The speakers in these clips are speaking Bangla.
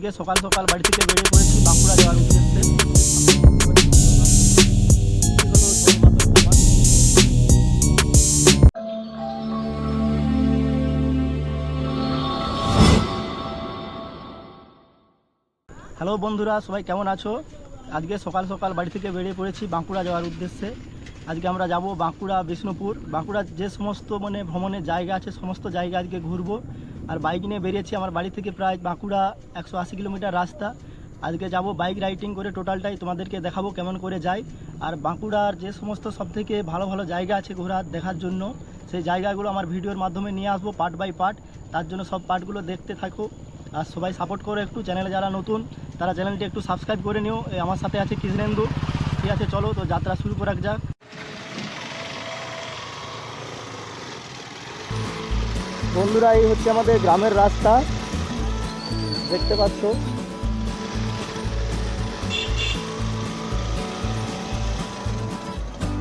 আজকে সকাল সকাল বাড়ি থেকে বেরিয়ে পড়েছি বাঁকুড়া যাওয়ার উদ্দেশ্যে। হ্যালো বন্ধুরা, সবাই কেমন আছো? আজকে সকাল সকাল বাড়ি থেকে বেরিয়ে পড়েছি বাঁকুড়া যাওয়ার উদ্দেশ্যে। আজকে আমরা যাব বাঁকুড়া, বিষ্ণুপুর। বাঁকুড়ার যে সমস্ত মানে ভ্রমণের জায়গা আছে, সমস্ত জায়গা আজকে ঘুরবো। আর বাইক নিয়ে বেরিয়েছি আমার বাড়ি থেকে প্রায় বাঁকুড়া একশো আশি কিলোমিটার রাস্তা। আজকে যাব বাইক রাইডিং করে টোটালটাই তোমাদেরকে দেখাবো কেমন করে যাই আর বাঁকুড়ার যে সমস্ত সবথেকে ভালো ভালো জায়গা আছে ঘোরার দেখার জন্য, সেই জায়গাগুলো আমার ভিডিওর মাধ্যমে নিয়ে আসব পার্ট বাই পার্ট তার জন্য সব পার্টগুলো দেখতে থাকো। আর সবাই সাপোর্ট করো একটু চ্যানেলে যারা নতুন, তারা চ্যানেলটি একটু সাবস্ক্রাইব করে নিও। আমার সাথে আছে কৃষ্ণেন্দু। ঠিক আছে, চলো, তো যাত্রা শুরু করা যাক। বন্ধুরা, এই হচ্ছে আমাদের গ্রামের রাস্তা। দেখতে পাচ্ছ।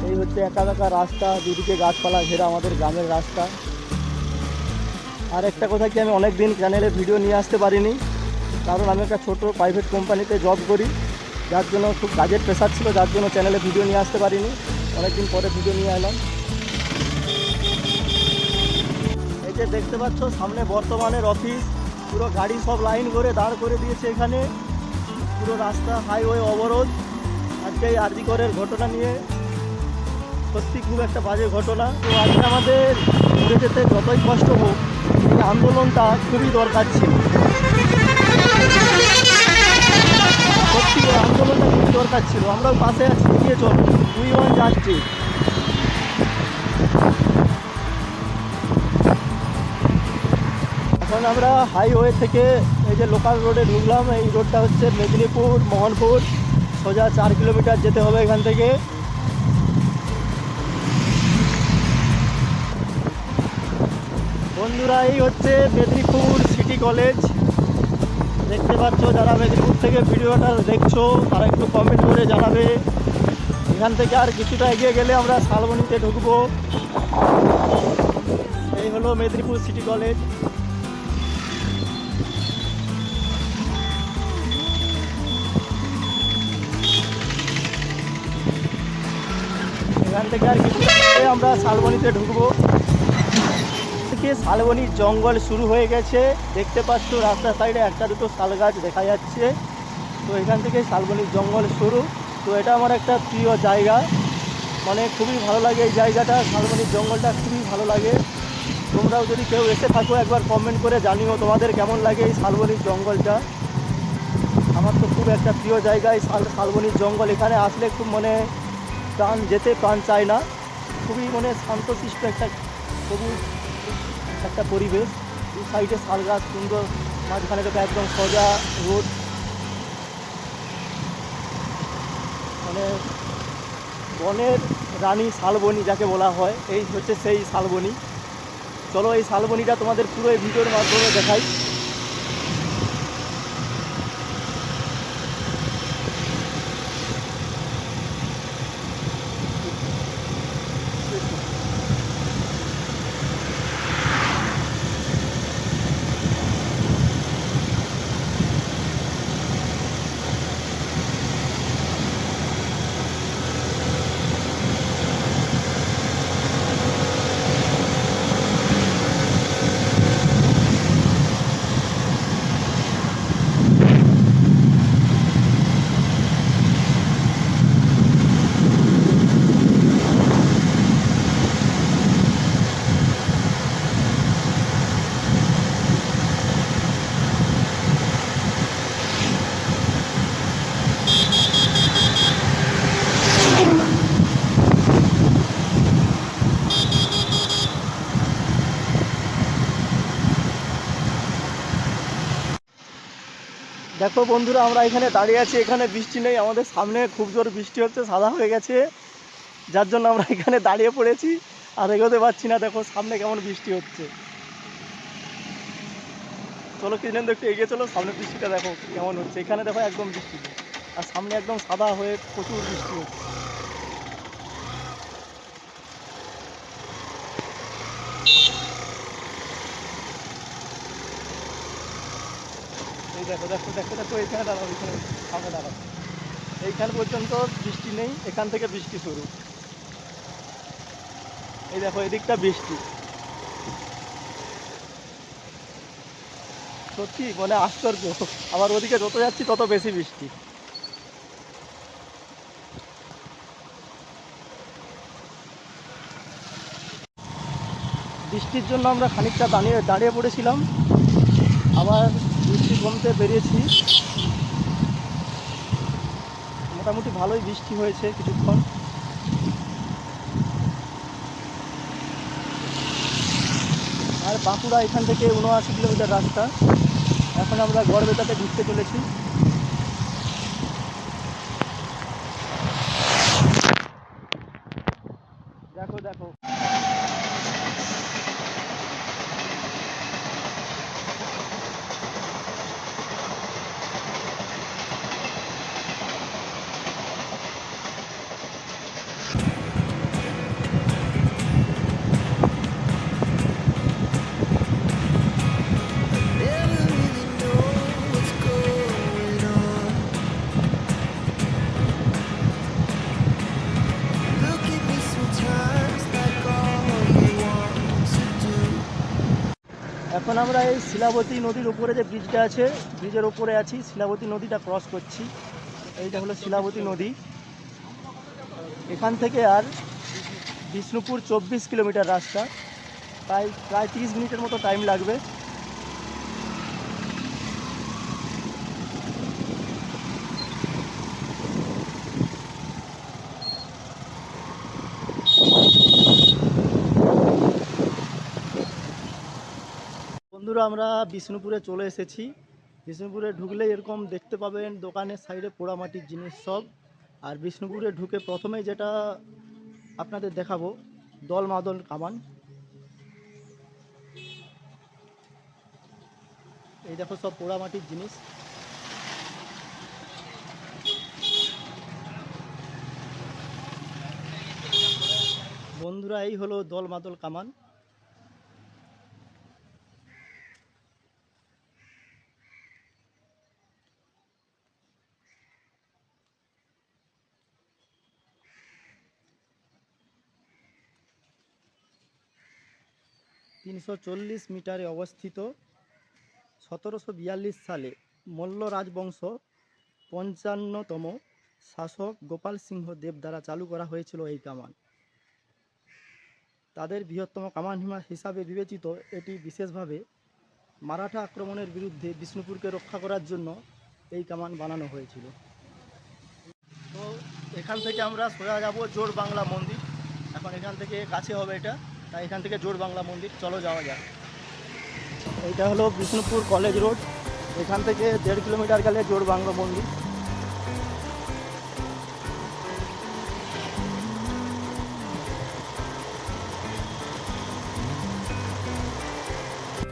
এই হচ্ছে একা একা রাস্তা, দুদিকে গাছপালা ঘেরা আমাদের গ্রামের রাস্তা। আর একটা কথা কি, আমি অনেক দিন চ্যানেলে ভিডিও নিয়ে আসতে পারিনি। কারণ আমি একটা ছোট প্রাইভেট কোম্পানিতে জব করি। যার জন্য খুব কাজের প্রেশার ছিল, যার জন্য চ্যানেলে ভিডিও নিয়ে আসতে পারিনি। অনেকদিন পরে ভিডিও নিয়ে এলাম। যে দেখতে পাচ্ছ, সামনে বর্তমানের অফিস পুরো গাড়ি সব লাইন করে দাঁড় করে দিয়েছে এখানে। পুরো রাস্তা হাইওয়ে অবরোধ আজকে এই আরজিকরের ঘটনা নিয়ে সত্যি খুব একটা বাজে ঘটনা। তো আজকে আমাদের ঘুরে যেতে যতই কষ্ট হোক, এই আন্দোলনটা খুবই দরকার ছিল। সত্যি আন্দোলনটা খুবই দরকার ছিল। আমরা পাশে আছি, এগিয়ে চল উই ওয়ান জাস্টিস এখন আমরা হাইওয়ে থেকে এই যে লোকাল রোডে ঢুকলাম, এই রোডটা হচ্ছে মেদিনীপুর, মোহনপুর। সোজা চার কিলোমিটার যেতে হবে এখান থেকে। বন্ধুরা, এই হচ্ছে মেদিনীপুর সিটি কলেজ দেখতে পাচ্ছ যারা মেদিনীপুর থেকে ভিডিওটা দেখছ, তারা একটু কমেন্ট করে জানাবে। এখান থেকে আর কিছুটা এগিয়ে গেলে আমরা শালবনিতে ঢুকবো। এই হলো মেদিনীপুর সিটি কলেজ থেকে আর গেলে আমরা শালবনিতে ঢুকবো। থেকে শালবনির জঙ্গল শুরু হয়ে গেছে। দেখতে পাচ্ছ রাস্তার সাইডে একটা দুটো শাল গাছ দেখা যাচ্ছে। তো এখান থেকে শালবনির জঙ্গল শুরু। তো এটা আমার একটা প্রিয় জায়গা। মানে খুবই ভালো লাগে এই জায়গাটা। শালবনির জঙ্গলটা খুবই ভালো লাগে। তোমরাও যদি কেউ এসে থাকো একবার কমেন্ট করে জানিও তোমাদের কেমন লাগে এই শালবনির জঙ্গলটা। আমার তো খুব একটা প্রিয় জায়গা এই শাল শালবনির জঙ্গল। এখানে আসলে খুব মানে প্রাণ যেতে প্রাণ চায় না। খুবই মানে শান্তশিষ্ট একটা সবুজ একটা পরিবেশ। দু সাইডে শাল গাছ, সুন্দর মাঝখানে তো একদম সোজা রোড। মানে বনের রানী শালবনি যাকে বলা হয়, এই হচ্ছে সেই শালবনি। চলো এই শালবনিটা তোমাদের পুরো এই ভিডিওর মাধ্যমে দেখাই। দেখো বন্ধুরা, আমরা এখানে দাঁড়িয়ে আছি। এখানে বৃষ্টি নেই, আমাদের সামনে খুব জোর বৃষ্টি হচ্ছে, সাদা হয়ে গেছে। যার জন্য আমরা এখানে দাঁড়িয়ে পড়েছি, আর এগোতে পারছি না। দেখো, সামনে কেমন বৃষ্টি হচ্ছে। চলো কিছুদিন একটু এগিয়ে চলো, সামনে বৃষ্টিটা দেখো কেমন হচ্ছে। এখানে দেখো একদম বৃষ্টি। আর সামনে একদম সাদা হয়ে প্রচুর বৃষ্টি হচ্ছে। এই দেখো দেখো দেখো দেখো, এইখানে দাঁড়াও, এইখানে সামনে দাঁড়াও। এইখান পর্যন্ত বৃষ্টি নেই, এখান থেকে বৃষ্টি শুরু। এই দেখো, এদিকটা বৃষ্টি। সত্যি মানে আশ্চর্য। আবার ওদিকে যত যাচ্ছি, তত বেশি বৃষ্টি। বৃষ্টির জন্য আমরা খানিকটা দাঁড়িয়ে দাঁড়িয়ে পড়েছিলাম। আবার কমতে বেরিয়েছি মোটামুটি ভালোই বৃষ্টি হয়েছে কিছুক্ষণ। আর বাঁকুড়া এখান থেকে উনআশি কিলোমিটার রাস্তা। এখন আমরা গড়বেতাতে ঢুকতে চলেছি। দেখো দেখো। এখন আমরা এই শিলাবতী নদীর উপরে যে ব্রিজটা আছে, ব্রিজের উপরে আছি, শিলাবতী নদীটা ক্রস করছি। এইটা হলো শিলাবতী নদী। এখান থেকে আর বিষ্ণুপুর চব্বিশ কিলোমিটার রাস্তা। প্রায় প্রায় তিরিশ মিনিটের মতো টাইম লাগবে। বন্ধুরা আমরা বিষ্ণুপুরে চলে এসেছি। বিষ্ণুপুরে ঢুকলে এরকম দেখতে পাবেন দোকানের সাইডে পোড়ামাটির জিনিস সব। আর বিষ্ণুপুরে ঢুকে প্রথমে যেটা আপনাদের দেখাবো, দল মাদল কামান। এই দেখো সব পোড়ামাটির জিনিস। বন্ধুরা, এই হলো দল মাদল কামান। তিনশো চল্লিশ মিটারে অবস্থিত সতেরোশো বিয়াল্লিশ সালে মল্ল রাজবংশ পঞ্চান্নতম শাসক গোপাল সিংহ দেব দ্বারা চালু করা হয়েছিল এই কামান। তাদের বৃহত্তম কামান হিসাবে বিবেচিত, এটি বিশেষভাবে মারাঠা আক্রমণের বিরুদ্ধে বিষ্ণুপুরকে রক্ষা করার জন্য এই কামান বানানো হয়েছিল। তো এখান থেকে আমরা সোজা যাব জোর বাংলা মন্দির। এখন এখান থেকে কাছে হবে এটা। তাই এখান থেকে জোর বাংলা মন্দির, চলো যাওয়া যাক। এইটা হলো বিষ্ণুপুর কলেজ রোড। এখান থেকে দেড় কিলোমিটার গেলে জোর বাংলা মন্দির।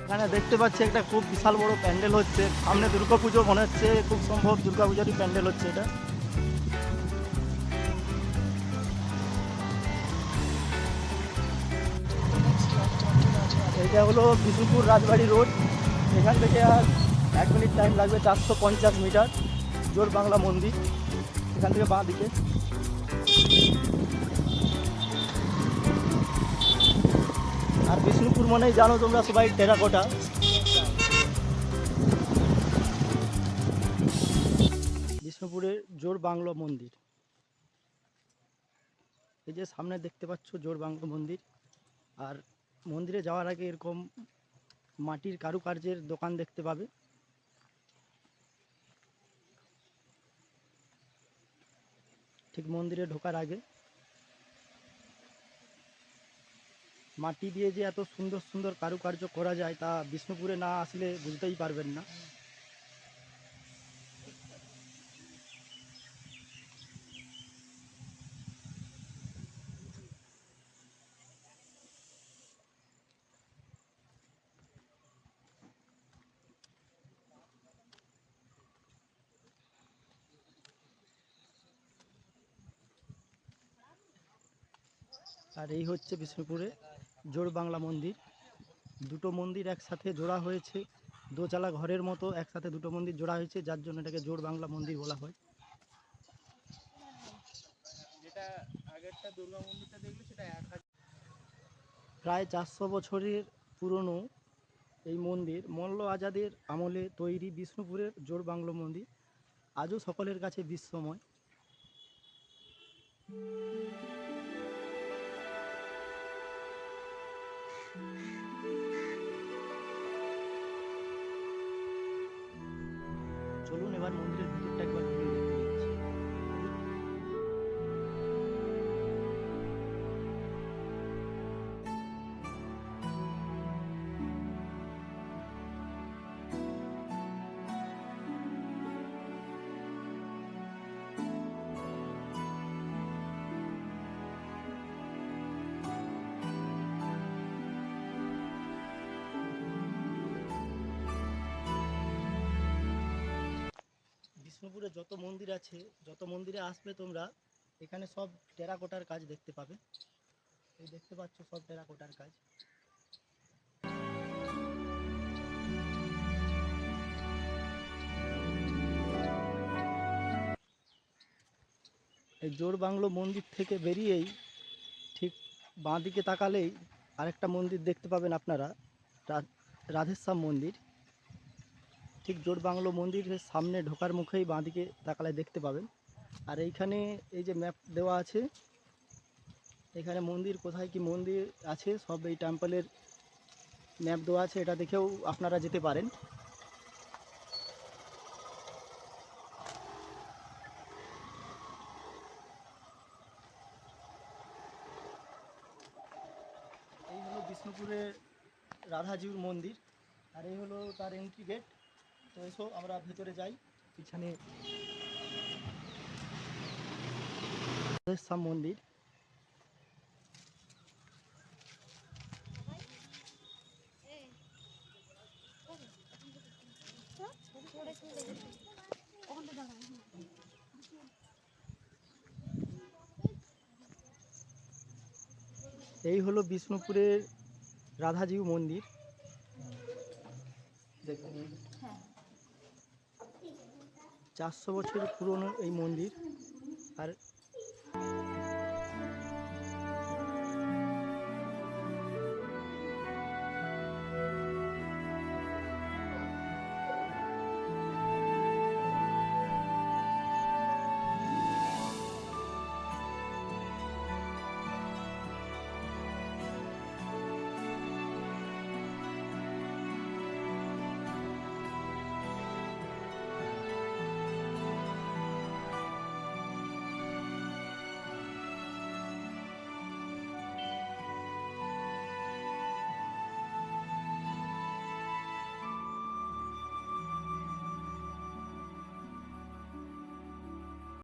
এখানে দেখতে পাচ্ছি একটা খুব বিশাল বড় প্যান্ডেল হচ্ছে। সামনে দুর্গাপুজো মনে হচ্ছে, খুব সম্ভব দুর্গাপুজোরই প্যান্ডেল হচ্ছে এটা। এইটা হলো বিষ্ণুপুর রাজবাড়ি রোড। এখান থেকে আর এক মিনিট টাইম লাগবে চারশো পঞ্চাশ মিটার, জোর বাংলা মন্দির। এখান থেকে বাঁ দিকে। আর বিষ্ণুপুর মনেই জানো তোমরা সবাই টেরাকোটা। বিষ্ণুপুরের জোর বাংলো মন্দির। এই যে সামনে দেখতে পাচ্ছ জোর বাংলো মন্দির। আর মন্দিরে যাওয়ার আগে এরকম মাটির কারুকার্যের দোকান দেখতে পাবে। ঠিক মন্দিরে ঢোকার আগে। মাটি দিয়ে যে এত সুন্দর সুন্দর কারুকার্য করা যায় তা বিষ্ণুপুরে না আসলে বুঝতেই পারবেন না। আর এই হচ্ছে বিষ্ণুপুরে জোড় বাংলা মন্দির। দুটো মন্দির একসাথে জোড়া হয়েছে দোচালা ঘরের মতো একসাথে দুটো মন্দির জোড়া হয়েছে যার জন্য এটাকে জোড় বাংলা মন্দির বলা হয়। যেটা আগেরটা দুর্গা মন্দিরটা দেখলে সেটা এক হাজার প্রায় চারশো বছরের পুরনো এই মন্দির মল্ল আজাদের আমলে তৈরি বিষ্ণুপুরের জোড় বাংলো মন্দির। আজও সকলের কাছে বিস্ময়। চলুন এবার মন্দিরের ভিতরটা একবার বিষ্ণুপুরে যত মন্দির আছে, যত মন্দিরে আসবে তোমরা, এখানে সব টেরাকোটার কাজ দেখতে পাবে। এই দেখতে পাচ্ছ সব টেরাকোটার কাজ। এই জোর বাংলো মন্দির থেকে বেরিয়েই ঠিক বাঁ দিকে তাকালেই আরেকটা মন্দির দেখতে পাবেন আপনারা রাধেশ্যাম মন্দির। ঠিক জোর বাংলো মন্দিরের সামনে ঢোকার মুখেই বাঁদিকে তাকালে দেখতে পাবেন। আর এইখানে এই যে ম্যাপ দেওয়া আছে, এখানে মন্দির কোথায় কি মন্দির আছে, সব এই টেম্পলের ম্যাপ দেওয়া আছে, এটা দেখেও আপনারা যেতে পারেন। এই হলো বিষ্ণুপুরের রাধাজিউর মন্দির, আর এই হলো তার এন্ট্রি গেট তো এসো আমরা ভেতরে যাই। পিছনে মন্দির। এই হলো বিষ্ণুপুরের রাধাজিউ মন্দির। দেখুন চারশো বছরের পুরনো এই মন্দির। আর